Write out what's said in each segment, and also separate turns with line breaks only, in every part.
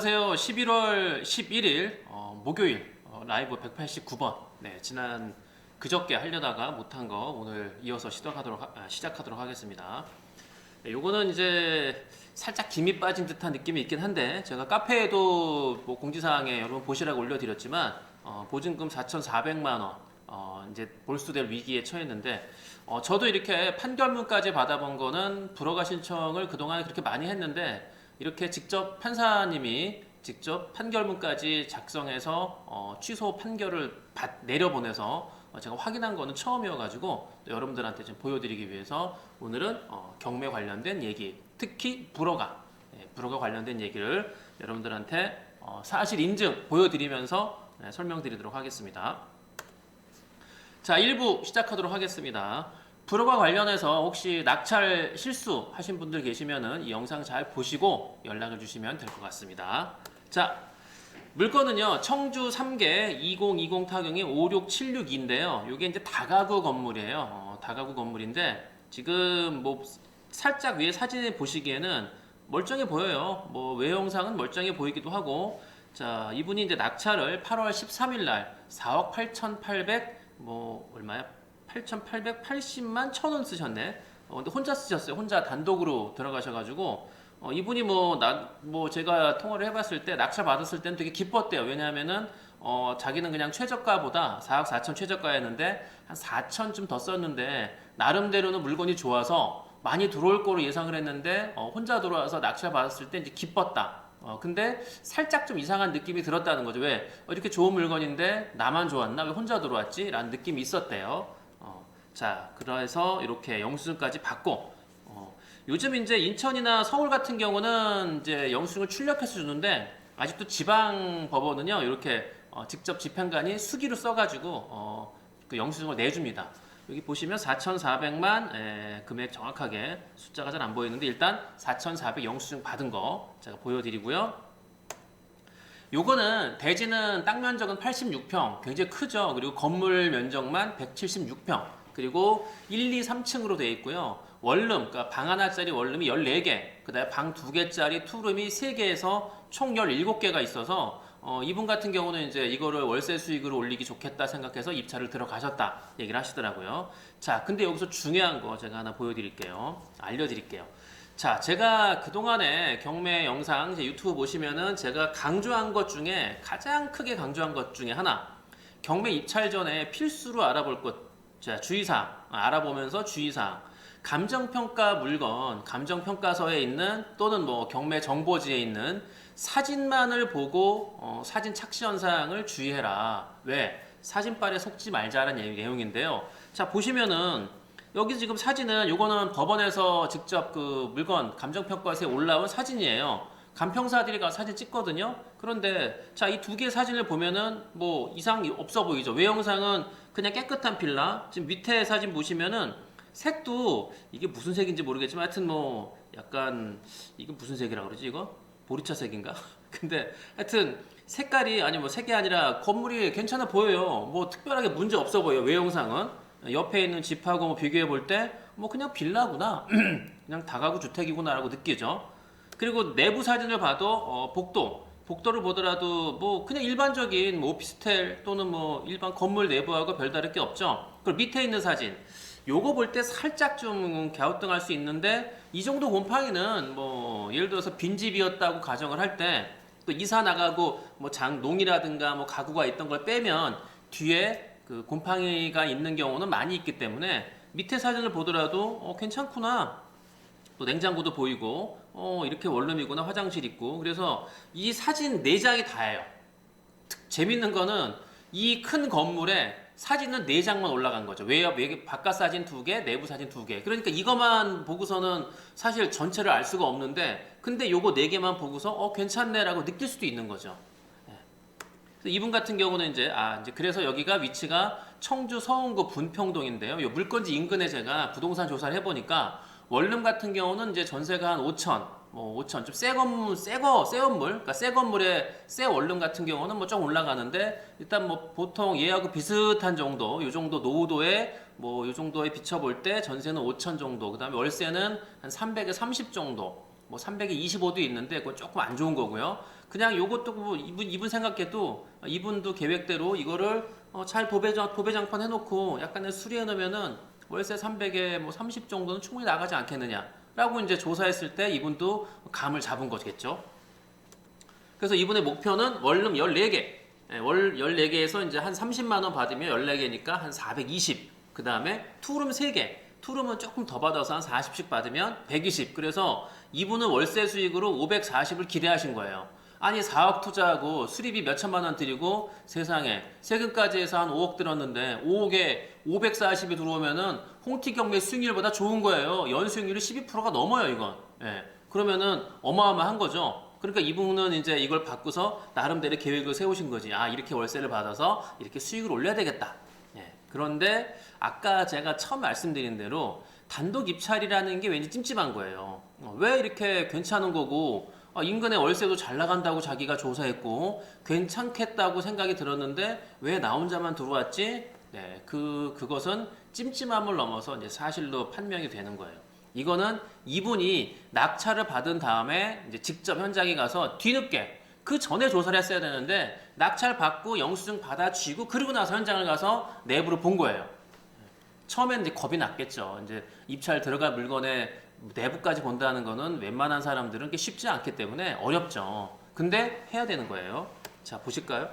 안녕하세요. 11월 11일 어, 목요일 어, 라이브 189번. 네, 지난 그저께 하려다가 못한 거 오늘 이어서 시작하도록 하, 아, 시작하도록 하겠습니다. 네, 요거는 이제 살짝 김이 빠진 듯한 느낌이 있긴 한데 제가 카페에도 뭐 공지사항에 여러분 보시라고 올려드렸지만 어, 보증금 4,400만 원 어, 이제 볼수될 위기에 처했는데 어, 저도 이렇게 판결문까지 받아본 거는 불허가 신청을 그동안 그렇게 많이 했는데 이렇게 직접 판사님이 직접 판결문까지 작성해서 어, 취소 판결을 받- 내려보내서 어, 제가 확인한 거는 처음이어가지고 또 여러분들한테 좀 보여드리기 위해서 오늘은 어, 경매 관련된 얘기, 특히 불허가, 예, 불허가 관련된 얘기를 여러분들한테 어, 사실 인증 보여드리면서 네, 설명드리도록 하겠습니다. 자, 1부 시작하도록 하겠습니다. 불허가 관련해서 혹시 낙찰 실수 하신 분들 계시면은 이 영상 잘 보시고 연락을 주시면 될 것 같습니다. 자, 물건은요, 청주 3개 2020 타경이 56762인데요. 이게 이제 다가구 건물이에요. 어, 다가구 건물인데 지금 뭐 살짝 위에 사진에 보시기에는 멀쩡해 보여요. 뭐 외형상은 멀쩡해 보이기도 하고 자, 이분이 이제 낙찰을 8월 13일 날 4억 8,800 뭐 얼마야? 8,880만 천 원 쓰셨네. 어, 근데 혼자 쓰셨어요. 혼자 단독으로 들어가셔가지고 어, 이분이 뭐, 나, 뭐, 제가 통화를 해봤을 때, 낙찰 받았을 때는 되게 기뻤대요. 왜냐하면은, 어, 자기는 그냥 최저가보다 4억 4천 최저가였는데, 한 4천 좀더 썼는데, 나름대로는 물건이 좋아서 많이 들어올 거로 예상을 했는데, 어, 혼자 들어와서 낙찰 받았을 때 이제 기뻤다. 어, 근데 살짝 좀 이상한 느낌이 들었다는 거죠. 왜? 어, 이렇게 좋은 물건인데, 나만 좋았나? 왜 혼자 들어왔지? 라는 느낌이 있었대요. 어, 자, 그래서 이렇게 영수증까지 받고, 어, 요즘 이제 인천이나 서울 같은 경우는 이제 영수증을 출력해서 주는데 아직도 지방 법원은요 이렇게 어, 직접 집행관이 수기로 써가지고 어, 그 영수증을 내줍니다. 여기 보시면 4,400만 에, 금액 정확하게 숫자가 잘 안 보이는데 일단 4,400 영수증 받은 거 제가 보여드리고요. 요거는 대지는 땅 면적은 86평, 굉장히 크죠. 그리고 건물 면적만 176평, 그리고 1, 2, 3층으로 되어 있고요. 원룸, 그러니까 방 하나짜리 원룸이 14개, 그 다음에 방 2개짜리 투룸이 3개에서 총 17개가 있어서 어, 이분 같은 경우는 이제 이거를 월세 수익으로 올리기 좋겠다 생각해서 입찰을 들어가셨다 얘기를 하시더라고요. 자, 근데 여기서 중요한 거 제가 하나 보여드릴게요. 알려드릴게요. 자, 제가 그동안에 경매 영상 이제 유튜브 보시면은 제가 강조한 것 중에 가장 크게 강조한 것 중에 하나. 경매 입찰 전에 필수로 알아볼 것. 자, 주의사항. 아, 알아보면서 주의사항. 감정평가 물건, 감정평가서에 있는 또는 뭐 경매 정보지에 있는 사진만을 보고 어, 사진 착시 현상을 주의해라. 왜? 사진빨에 속지 말자라는 내- 내용인데요. 자, 보시면은 여기 지금 사진은 요거는 법원에서 직접 그 물건 감정평가서에 올라온 사진이에요. 간평사들이 가서 사진 찍거든요. 그런데 자 이 두 개의 사진을 보면은 뭐 이상이 없어 보이죠. 외형상은 그냥 깨끗한 빌라. 지금 밑에 사진 보시면은 색도 이게 무슨 색인지 모르겠지만 하여튼 뭐 약간 이거 무슨 색이라 그러지 이거? 보리차 색인가? 근데 하여튼 색깔이 아니 뭐 색이 아니라 건물이 괜찮아 보여요. 뭐 특별하게 문제 없어 보여. 외형상은 옆에 있는 집하고 뭐 비교해 볼 때 뭐 그냥 빌라구나. 그냥 다가구 주택이구나라고 느끼죠. 그리고 내부 사진을 봐도 어, 복도 복도를 보더라도 뭐 그냥 일반적인 뭐 오피스텔 또는 뭐 일반 건물 내부하고 별다를 게 없죠. 그리고 밑에 있는 사진. 요거 볼 때 살짝 좀 갸우뚱할 수 있는데 이 정도 곰팡이는 뭐 예를 들어서 빈집이었다고 가정을 할 때 또 이사 나가고 뭐 장농이라든가 뭐 가구가 있던 걸 빼면 뒤에 그 곰팡이가 있는 경우는 많이 있기 때문에 밑에 사진을 보더라도 어 괜찮구나. 또 냉장고도 보이고 어 이렇게 원룸이구나 화장실 있고 그래서 이 사진 네 장이 다예요. 특- 재밌는 거는 이 큰 건물에 사진은 네 장만 올라간 거죠. 외 외 바깥 사진 두 개, 내부 사진 두 개. 그러니까 이것만 보고서는 사실 전체를 알 수가 없는데 근데 요거 네 개만 보고서 어 괜찮네 라고 느낄 수도 있는 거죠. 예. 이분 같은 경우는 이제 아 이제 그래서 여기가 위치가 청주 서운구 분평동인데요. 요 물건지 인근에 제가 부동산 조사를 해보니까 원룸 같은 경우는 이제 전세가 한 5천, 뭐 5천 좀 새 건물, 새거, 새 건물, 그러니까 새 건물에 새 원룸 같은 경우는 뭐 좀 올라가는데 일단 뭐 보통 얘하고 비슷한 정도, 요 정도 노후도에 뭐 요 정도에 비춰볼 때 전세는 5천 정도, 그다음에 월세는 한 300에 30 정도. 뭐 300에 25도 있는데 그건 조금 안 좋은 거고요. 그냥 요것도 뭐 이분 이분 생각해도 이분도 계획대로 이거를 어, 잘 도배장 도배장판 해놓고 약간의 수리해 놓으면은 월세 300에 뭐 30 정도는 충분히 나가지 않겠느냐라고 이제 조사했을 때 이분도 감을 잡은 거겠죠. 그래서 이분의 목표는 원룸 14개. 예, 월 14개에서 이제 한 30만 원 받으면 14개니까 한 420. 그다음에 투룸 3개. 투룸은 조금 더 받아서 한 40씩 받으면 120. 그래서 이분은 월세 수익으로 540을 기대하신 거예요. 아니 4억 투자하고 수리비 몇 천만 원 들이고 세상에 세금까지 해서 한 5억 들었는데 5억에 540이 들어오면은 홍티 경매 수익률보다 좋은 거예요. 연수익률이 12%가 넘어요, 이건. 예. 그러면은 어마어마한 거죠. 그러니까 이분은 이제 이걸 바꾸서 나름대로 계획을 세우신 거지. 아, 이렇게 월세를 받아서 이렇게 수익을 올려야 되겠다. 예. 그런데 아까 제가 처음 말씀드린 대로 단독 입찰이라는 게 왠지 찜찜한 거예요. 어, 왜 이렇게 괜찮은 거고 어, 인근의 월세도 잘 나간다고 자기가 조사했고 괜찮겠다고 생각이 들었는데 왜 나 혼자만 들어왔지? 네, 그 그것은 찜찜함을 넘어서 이제 사실로 판명이 되는 거예요. 이거는 이분이 낙찰을 받은 다음에 이제 직접 현장에 가서 뒤늦게 그 전에 조사를 했어야 되는데 낙찰 받고 영수증 받아쥐고 그러고 나서 현장을 가서 내부를 본 거예요. 처음엔 이제 겁이 났겠죠. 이제 입찰 들어갈 물건의 내부까지 본다는 거는 웬만한 사람들은 쉽지 않기 때문에 어렵죠. 근데 해야 되는 거예요. 자, 보실까요?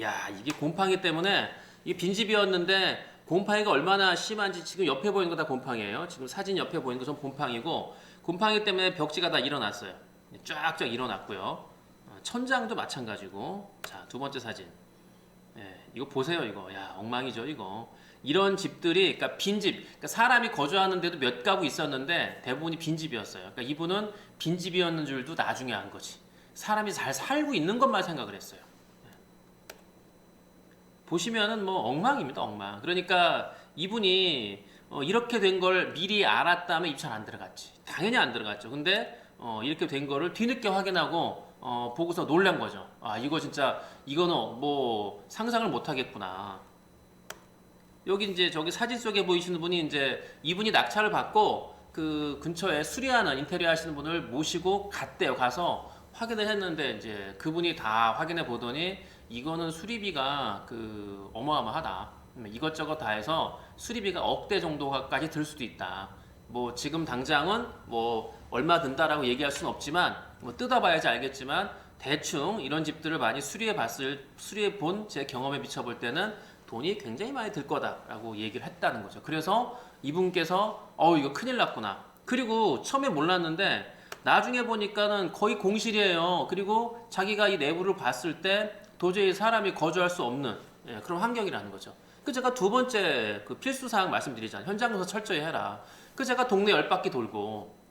야, 이게 곰팡이 때문에 이게 빈집이었는데 곰팡이가 얼마나 심한지 지금 옆에 보이는 거 다 곰팡이에요. 지금 사진 옆에 보이는 것은 곰팡이고 곰팡이 때문에 벽지가 다 일어났어요. 쫙쫙 일어났고요. 어, 천장도 마찬가지고. 자, 두 번째 사진. 예, 이거 보세요, 이거. 야, 엉망이죠, 이거. 이런 집들이, 그러니까 빈집, 그러니까 사람이 거주하는데도 몇 가구 있었는데 대부분이 빈집이었어요. 그러니까 이분은 빈집이었는 줄도 나중에 안 거지. 사람이 잘 살고 있는 것만 생각을 했어요. 예. 보시면은 뭐 엉망입니다, 엉망. 그러니까 이분이 어, 이렇게 된 걸 미리 알았다면 입찰 안 들어갔지. 당연히 안 들어갔죠. 근데 어, 이렇게 된 거를 뒤늦게 확인하고 어, 보고서 놀란 거죠. 아, 이거 진짜 이거는 뭐 상상을 못 하겠구나. 여기 이제 저기 사진 속에 보이시는 분이 이제 이분이 낙찰을 받고 그 근처에 수리하는 인테리어 하시는 분을 모시고 갔대요. 가서 확인을 했는데 이제 그분이 다 확인해 보더니 이거는 수리비가 그 어마어마하다. 음, 이것저것 다 해서 수리비가 억대 정도까지 들 수도 있다. 뭐 지금 당장은 뭐 얼마 든다라고 얘기할 수는 없지만 뭐 뜯어봐야지 알겠지만 대충 이런 집들을 많이 수리해 봤을 수리해 본 제 경험에 비춰볼 때는 돈이 굉장히 많이 들 거다라고 얘기를 했다는 거죠. 그래서 이분께서 어 이거 큰일 났구나. 그리고 처음에 몰랐는데 나중에 보니까는 거의 공실이에요. 그리고 자기가 이 내부를 봤을 때 도저히 사람이 거주할 수 없는 예, 그런 환경이라는 거죠. 그 제가 두 번째 그 필수 사항 말씀드리잖아요. 현장 조사 철저히 해라. 그 제가 동네 열 바퀴 돌고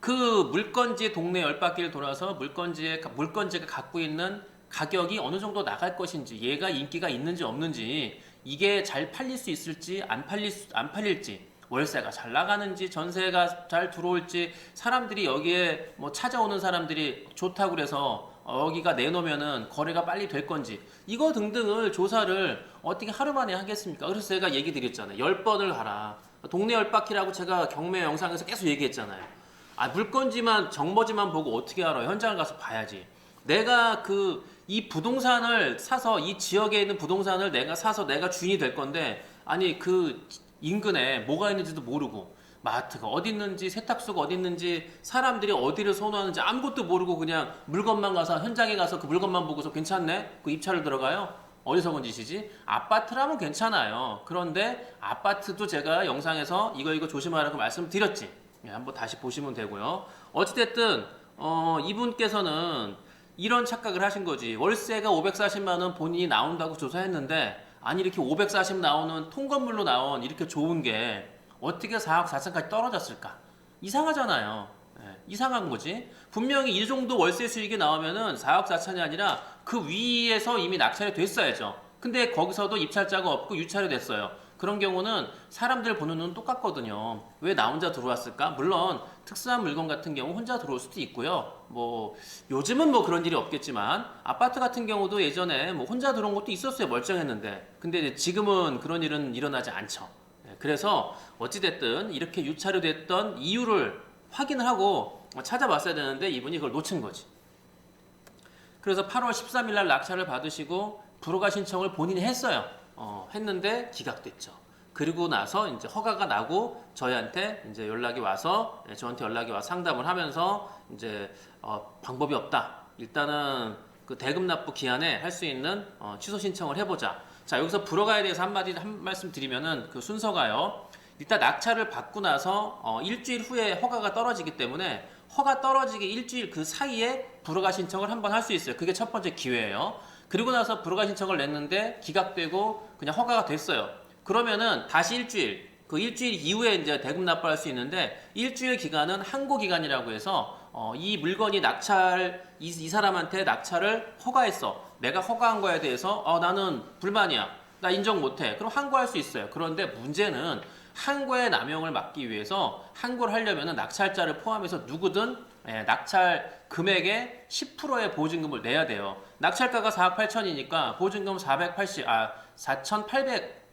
그 물건지 동네 열 바퀴를 돌아서 물건지에 물건지가 갖고 있는 가격이 어느 정도 나갈 것인지 얘가 인기가 있는지 없는지 이게 잘 팔릴 수 있을지 안 팔릴 수, 안 팔릴지 월세가 잘 나가는지 전세가 잘 들어올지 사람들이 여기에 뭐 찾아오는 사람들이 좋다고 그래서 어, 여기가 내놓으면은 거래가 빨리 될 건지 이거 등등을 조사를 어떻게 하루 만에 하겠습니까? 그래서 제가 얘기 드렸잖아요. 열 번을 가라. 동네 열 바퀴라고 제가 경매 영상에서 계속 얘기했잖아요. 아 물건지만 정보지만 보고 어떻게 알아요? 현장을 가서 봐야지. 내가 그 이 부동산을 사서 이 지역에 있는 부동산을 내가 사서 내가 주인이 될 건데 아니 그 인근에 뭐가 있는지도 모르고 마트가 어디 있는지 세탁소가 어디 있는지 사람들이 어디를 선호하는지 아무것도 모르고 그냥 물건만 가서 현장에 가서 그 물건만 보고서 괜찮네? 그 입찰을 들어가요? 어디서 본 짓이지? 아파트라면 괜찮아요. 그런데 아파트도 제가 영상에서 이거 이거 조심하라고 말씀드렸지 예, 한번 다시 보시면 되고요 어찌됐든 어, 이분께서는 이런 착각을 하신 거지. 월세가 540만 원 본인이 나온다고 조사했는데 아니 이렇게 540 나오는 통건물로 나온 이렇게 좋은 게 어떻게 4억 4천까지 떨어졌을까? 이상하잖아요. 예, 이상한 거지. 분명히 이 정도 월세 수익이 나오면은 4억 4천이 아니라 그 위에서 이미 낙찰이 됐어야죠. 근데 거기서도 입찰자가 없고 유찰이 됐어요. 그런 경우는 사람들 보는 눈은 똑같거든요. 왜 나 혼자 들어왔을까? 물론 특수한 물건 같은 경우 혼자 들어올 수도 있고요. 뭐 요즘은 뭐 그런 일이 없겠지만 아파트 같은 경우도 예전에 뭐 혼자 들어온 것도 있었어요. 멀쩡했는데. 근데 지금은 그런 일은 일어나지 않죠. 예, 그래서 어찌됐든 이렇게 유찰이 됐던 이유를 확인을 하고 찾아봤어야 되는데 이분이 그걸 놓친 거지. 그래서 8월 13일 날 낙찰을 받으시고 불허가 신청을 본인이 했어요. 어, 했는데 기각됐죠. 그리고 나서 이제 허가가 나고 저희한테 이제 연락이 와서 예, 저한테 연락이 와서 상담을 하면서 이제 어, 방법이 없다. 일단은 그 대금 납부 기한에 할 수 있는 어, 취소 신청을 해보자. 자 여기서 불허가에 대해서 한마디 한 말씀 드리면은 그 순서가요. 일단 낙찰을 받고 나서 어, 일주일 후에 허가가 떨어지기 때문에 허가 떨어지기 일주일 그 사이에 불허가 신청을 한번 할 수 있어요. 그게 첫 번째 기회예요. 그리고 나서 불허가 신청을 냈는데 기각되고 그냥 허가가 됐어요. 그러면은 다시 일주일 그 일주일 이후에 이제 대금 납부할 수 있는데 일주일 기간은 항고 기간이라고 해서 어, 이 물건이 낙찰 이, 이 사람한테 낙찰을 허가했어. 내가 허가한 거에 대해서 어, 나는 불만이야. 나 인정 못해. 그럼 항고할 수 있어요. 그런데 문제는 항고의 남용을 막기 위해서 항고를 하려면 낙찰자를 포함해서 누구든 예, 낙찰 금액의 10%의 보증금을 내야 돼요. 낙찰가가 4억 8천이니까 보증금 480, 아, 4,800,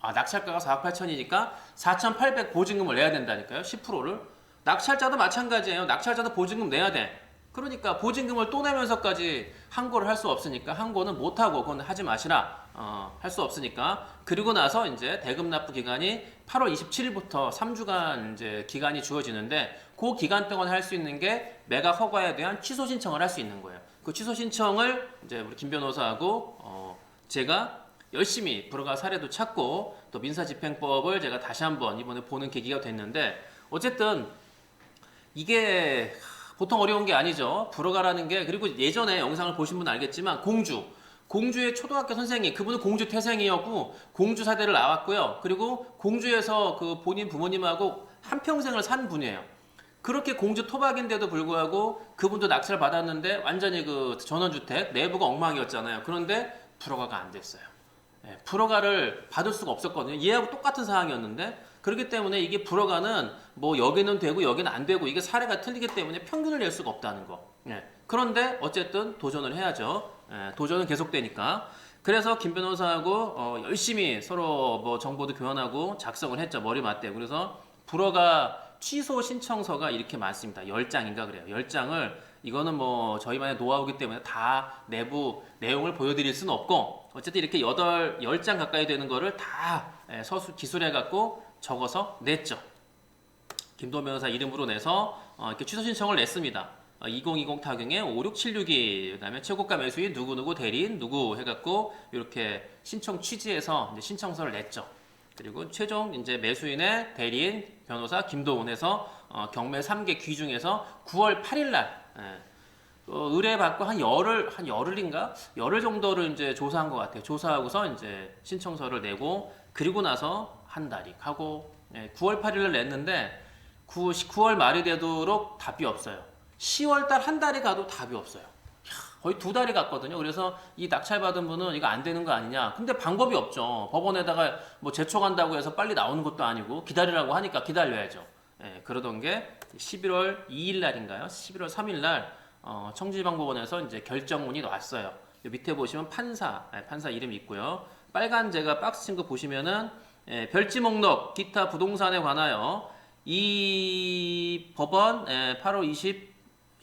아, 낙찰가가 4억 8천이니까 4,800 보증금을 내야 된다니까요. 10%를. 낙찰자도 마찬가지예요. 낙찰자도 보증금 내야 돼. 그러니까 보증금을 또 내면서까지 항고를 할 수 없으니까 항고는 못 하고 그건 하지 마시라. 어, 할 수 없으니까. 그리고 나서 이제 대금 납부 기간이 8월 27일부터 3주간 이제 기간이 주어지는데 그 기간 동안 할 수 있는 게 매각 허가에 대한 취소 신청을 할 수 있는 거예요. 그 취소 신청을 이제 우리 김 변호사하고 어, 제가 열심히 불허가 사례도 찾고 또 민사집행법을 제가 다시 한번 이번에 보는 계기가 됐는데 어쨌든 이게 보통 어려운 게 아니죠. 불허가라는 게 그리고 예전에 영상을 보신 분은 알겠지만 공주 공주의 초등학교 선생님 그분은 공주 태생이었고 공주 사대를 나왔고요. 그리고 공주에서 그 본인 부모님하고 한 평생을 산 분이에요. 그렇게 공주 토박인데도 불구하고 그분도 낙찰 받았는데 완전히 그 전원주택 내부가 엉망이었잖아요. 그런데 불허가가 안 됐어요. 예, 불허가를 받을 수가 없었거든요. 얘하고 똑같은 상황이었는데 그렇기 때문에 이게 불허가는 뭐 여기는 되고 여기는 안 되고 이게 사례가 틀리기 때문에 평균을 낼 수가 없다는 거. 예, 그런데 어쨌든 도전을 해야죠. 예, 도전은 계속되니까. 그래서 김 변호사하고 어, 열심히 서로 뭐 정보도 교환하고 작성을 했죠. 머리 맞대고. 그래서 불허가 취소 신청서가 이렇게 많습니다. 10장인가 그래요. 10장을 이거는 뭐 저희만의 노하우기 때문에 다 내부 내용을 보여드릴 수는 없고 어쨌든 이렇게 8, 10장 가까이 되는 거를 다 예, 서술 기술해 갖고 적어서 냈죠. 김도현 변호사 이름으로 내서 어, 이렇게 취소 신청을 냈습니다. 어, 2020 타경에 56762 그다음에 최고가 매수인 누구누구 대리인 누구 해갖고 이렇게 신청 취지해서 이제 신청서를 냈죠. 그리고 최종 이제 매수인의 대리인 변호사 김도훈에서 어, 경매 3개 귀 중에서 9월 8일 날 예, 어, 의뢰받고 한 열흘 한 열흘인가 열흘 정도를 이제 조사한 것 같아요. 조사하고서 이제 신청서를 내고 그리고 나서 한 달이 가고 예, 9월 8일을 냈는데 9, 9월 말이 되도록 답이 없어요. 10월 달 한 달이 가도 답이 없어요. 거의 두 달이 갔거든요. 그래서 이 낙찰 받은 분은 이거 안 되는 거 아니냐. 근데 방법이 없죠. 법원에다가 뭐 제초간다고 해서 빨리 나오는 것도 아니고 기다리라고 하니까 기다려야죠. 예, 그러던 게 11월 2일 날인가요? 11월 3일 날 어, 청지방법원에서 이제 결정문이 나왔어요. 요 밑에 보시면 판사, 예, 판사 이름이 있고요. 빨간 제가 박스 친 거 보시면은 예, 별지 목록 기타 부동산에 관하여 이 법원 예, 8월 20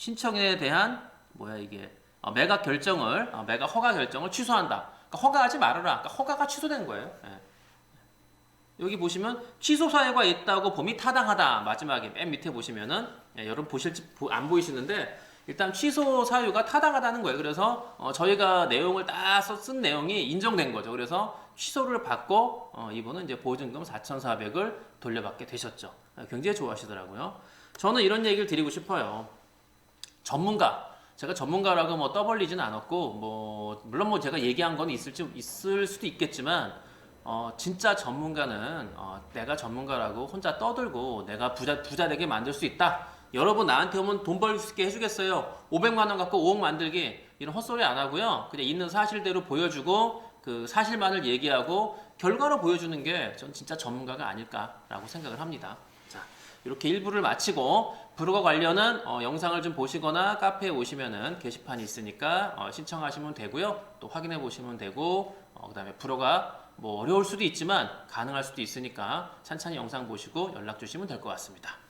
신청에 대한 뭐야 이게 어, 매각 결정을 어, 매각 허가 결정을 취소한다. 그러니까 허가하지 말아라. 그러니까 허가가 취소된 거예요. 예. 여기 보시면 취소 사유가 있다고 봄이 타당하다. 마지막에 맨 밑에 보시면은 예, 여러분 보실지 보- 안 보이시는데 일단 취소 사유가 타당하다는 거예요. 그래서 어, 저희가 내용을 다 쓴 내용이 인정된 거죠. 그래서 취소를 받고 어, 이분은 이제 보증금 4,400을 돌려받게 되셨죠. 아, 굉장히 좋아하시더라고요. 저는 이런 얘기를 드리고 싶어요. 전문가 제가 전문가라고 뭐 떠벌리지는 않았고 뭐 물론 뭐 제가 얘기한 건 있을지 있을 수도 있겠지만 어 진짜 전문가는 어 내가 전문가라고 혼자 떠들고 내가 부자 부자 되게 만들 수 있다. 여러분 나한테 오면 돈 벌 수 있게 해주겠어요. 500만 원 갖고 5억 만들기 이런 헛소리 안 하고요. 그냥 있는 사실대로 보여주고 그 사실만을 얘기하고 결과로 보여주는 게 전 진짜 전문가가 아닐까라고 생각을 합니다. 자 이렇게 일부를 마치고 브로거 관련은 어, 영상을 좀 보시거나 카페에 오시면은 게시판이 있으니까 어, 신청하시면 되고요. 또 확인해 보시면 되고 어, 그다음에 브로가 뭐 어려울 수도 있지만 가능할 수도 있으니까 찬찬히 영상 보시고 연락 주시면 될 것 같습니다.